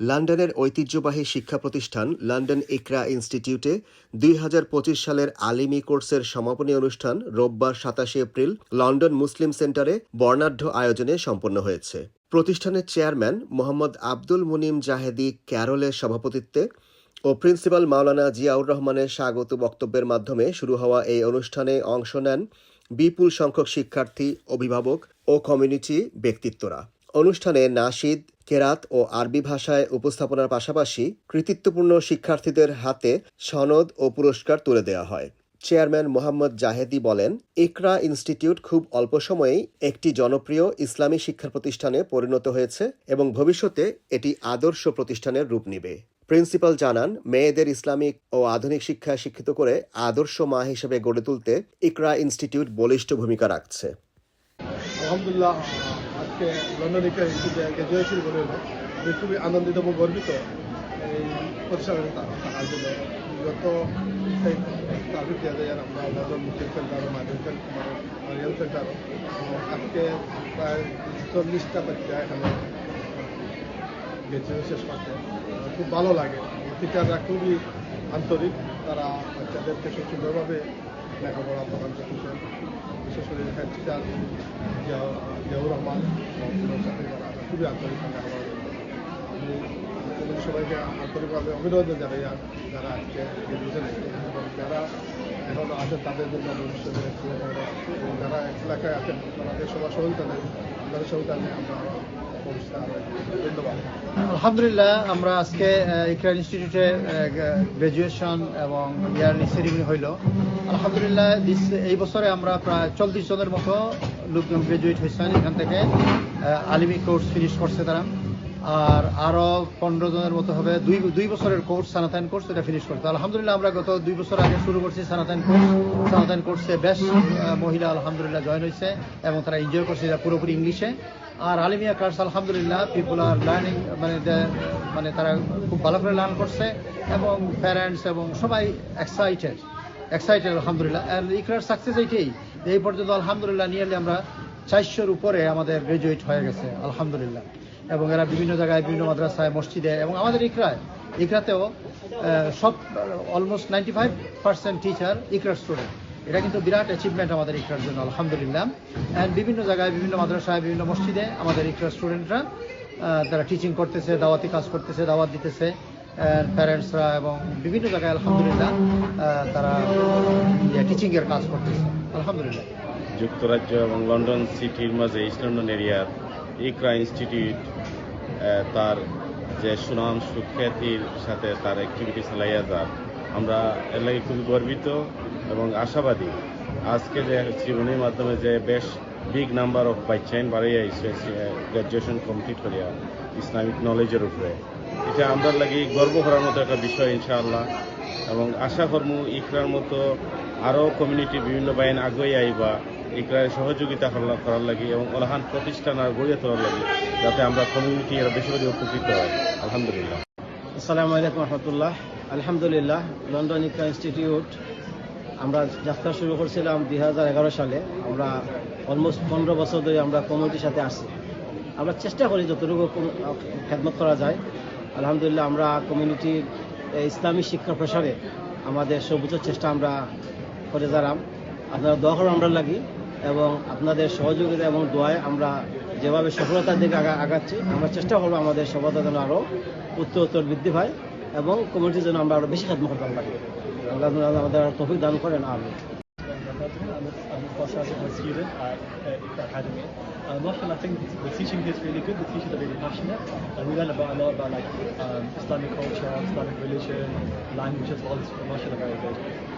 লন্ডনের ঐতিহ্যবাহী শিক্ষা প্রতিষ্ঠান লন্ডন ইকরা ইনস্টিটিউটে দুই হাজার পঁচিশ সালের আলিমি কোর্সের সমাপনী অনুষ্ঠান রোববার সাতাশে এপ্রিল লন্ডন মুসলিম সেন্টারে বর্ণাঢ্য আয়োজনে সম্পন্ন হয়েছে। প্রতিষ্ঠানের চেয়ারম্যান মোহাম্মদ আব্দুল মুনিম জাহেদি ক্যারলের সভাপতিত্বে ও প্রিন্সিপাল মাওলানা জিয়াউর রহমানের স্বাগত বক্তব্যের মাধ্যমে শুরু হওয়া এই অনুষ্ঠানে অংশ নেন বিপুল সংখ্যক শিক্ষার্থী, অভিভাবক ও কমিউনিটি ব্যক্তিত্বরা। অনুষ্ঠানে নাশিদ কেরাত ও আরবি ভাষায় উপস্থাপনার পাশাপাশি কৃতিত্বপূর্ণ শিক্ষার্থীদের হাতে সনদ ও পুরস্কার তুলে দেওয়া হয়। চেয়ারম্যান মোহাম্মদ জাহেদি বলেন, ইকরা ইনস্টিটিউট খুব অল্প সময়েই একটি জনপ্রিয় ইসলামী শিক্ষা প্রতিষ্ঠানে পরিণত হয়েছে এবং ভবিষ্যতে এটি আদর্শ প্রতিষ্ঠানের রূপ নেবে। প্রিন্সিপাল জানান, মেয়েদের ইসলামিক ও আধুনিক শিক্ষায় শিক্ষিত করে আদর্শ মা হিসেবে গড়ে তুলতে ইকরা ইনস্টিটিউট বলিষ্ঠ ভূমিকা রাখছে। আলহামদুলিল্লাহ। আজকে লন্ডন গ্র্যাজুয়েশন করে হলো আমি খুবই আনন্দিত এবং গর্বিত এই প্রতিষ্ঠানে তা- জন্য। সেই ট্রাফিক দেওয়া আমরা লন্ডন মুসলিম সেন্টার সেন্টার এবং আজকে প্রায় চল্লিশটা বাচ্চা এখানে গেছে শেষ করতে খুব ভালো লাগে। টিচাররা খুবই আন্তরিক। তারা বাচ্চাদেরকে সুন্দরভাবে লেখাপড়া প্রদান করতেছেন জিয়া- জিয়াউর রহমান সাথে খুবই আন্তরিক আমার আমি তোমাদের সবাইকে আন্তরিকভাবে অভিনন্দন জানাই যারা আজকে এবং যারা এখন আছেন তাদের জন্য ভবিষ্যতে যারা এলাকায় আছেন তাদের সবার সহযোগিতা নেই তাদের সহযোগিতা আমরা আলহামদুলিল্লাহ, আমরা আজকে ইকরা ইনস্টিটিউটে গ্রাজুয়েশন এবং ইয়ারলি সেরিমনি হইল। আলহামদুলিল্লাহ দিস এই বছরে আমরা প্রায় চল্লিশ জনের মতো লোকজন গ্রাজুয়েট হয়েছেন এখান থেকে। আলিমি কোর্স ফিনিশ করছে তারা। আর আরও পনেরো জনের মতো হবে। দুই দুই বছরের কোর্স সানাতাইন কোর্স এটা ফিনিশ করতে। আলহামদুলিল্লাহ, আমরা গত দুই বছর আগে শুরু করছি সানাতাইন কোর্স সানাতাইন কোর্সে বেশ মহিলা আলহামদুলিল্লাহ জয়েন হয়েছে এবং তারা এনজয় করছে এটা পুরোপুরি ইংলিশে আর আলিমিয়া ক্লাস আলহামদুলিল্লাহ পিপুল আর লার্নিং মানে মানে তারা খুব ভালো করে লার্ন করছে এবং প্যারেন্টস এবং সবাই এক্সাইটেড এক্সাইটেড আলহামদুলিল্লাহ। আর ইকরার সাকসেস এইটাই। এই পর্যন্ত আলহামদুলিল্লাহ নিয়ারলি আমরা চারশোর উপরে আমাদের গ্রাজুয়েট হয়ে গেছে, আলহামদুলিল্লাহ। এবং এরা বিভিন্ন জায়গায়, বিভিন্ন মাদ্রাসায়, মসজিদে এবং আমাদের ইকরায়। ইকরাতেও সব almost ninety five percent teacher ইকরার স্টুডেন্ট এটা কিন্তু বিরাট অ্যাচিভমেন্ট আমাদের ইকরার জন্য, আলহামদুলিল্লাহ। অ্যান্ড বিভিন্ন জায়গায়, বিভিন্ন মাদ্রাসায়, বিভিন্ন মসজিদে আমাদের ইকরার স্টুডেন্টরা তারা টিচিং করতেছে, দাওয়াতি কাজ করতেছে, দাওয়াত দিতেছে। প্যারেন্টসরা এবং বিভিন্ন জায়গায়, আলহামদুলিল্লাহ তারা টিচিংয়ের কাজ করতেছে। আলহামদুলিল্লাহ। যুক্তরাজ্য এবং লন্ডন সিটির মাঝে ইস্ট লন্ডন এরিয়ার ইকরা ইনস্টিটিউট তার যে সুনাম, সুখ্যাতির সাথে তার অ্যাক্টিভিটি চালাইয়া যার আমরা এর লাগে খুবই গর্বিত এবং আশাবাদী। আজকে যে জীবনের মাধ্যমে যে বেশ বিগ নাম্বার অফ বাই বাচ্চাইন বাড়িয়ে আইসে গ্রাজুয়েশন কমপ্লিট করিয়া ইসলামিক নলেজের উপরে। এটা আমরা লাগি গর্ব করার মতো একটা বিষয়, ইনশাআল্লাহ। এবং আশা কর্ম, ইকরার মতো আরও কমিউনিটি বিভিন্ন বাইন আগুয়ে আইবা। ইকরার সহযোগিতা করার- লাগি এবং অলহান প্রতিষ্ঠান আর গড়িয়ে তোলার লাগি, যাতে আমরা কমিউনিটি এর বেশি বেশি উপকৃত হয়। আলহামদুলিল্লাহ। আসসালামু আলাইকুম রহমতুল্লাহ। আলহামদুলিল্লাহ লন্ডন ইকরা ইনস্টিটিউট আমরা যাত্রা শুরু করছিলাম দুই হাজার এগারো সালে। আমরা অলমোস্ট পনেরো বছর ধরে আমরা কমিউনিটির সাথে আসছি আমরা চেষ্টা করি যতটুকু খেদমত করা যায়। আলহামদুলিল্লাহ, আমরা কমিউনিটির ইসলামী শিক্ষা প্রসারে আমাদের সর্বোচ্চ চেষ্টা আমরা করে যারাম আপনারা দোয়া করুন আমরা লাগি এবং আপনাদের সহযোগিতা এবং দোয়ায় আমরা যেভাবে সফলতার দিকে আগাচ্ছি আমরা চেষ্টা করব আমাদের সফলতা যেন আরও উত্তর উত্তর বৃদ্ধি পায় এবং কমিউনিটির জন্য আমরা আরও বেশি খেদমত করতে পারি আল্লাহ আমাদের তফিক দান করেন আমি I'm a, uh, Academy. Uh, I think the teaching here is really good. The teachers are really passionate, and we learn about a lot about like um, Islamic culture, Islamic religion, language as well. It's Mashallah very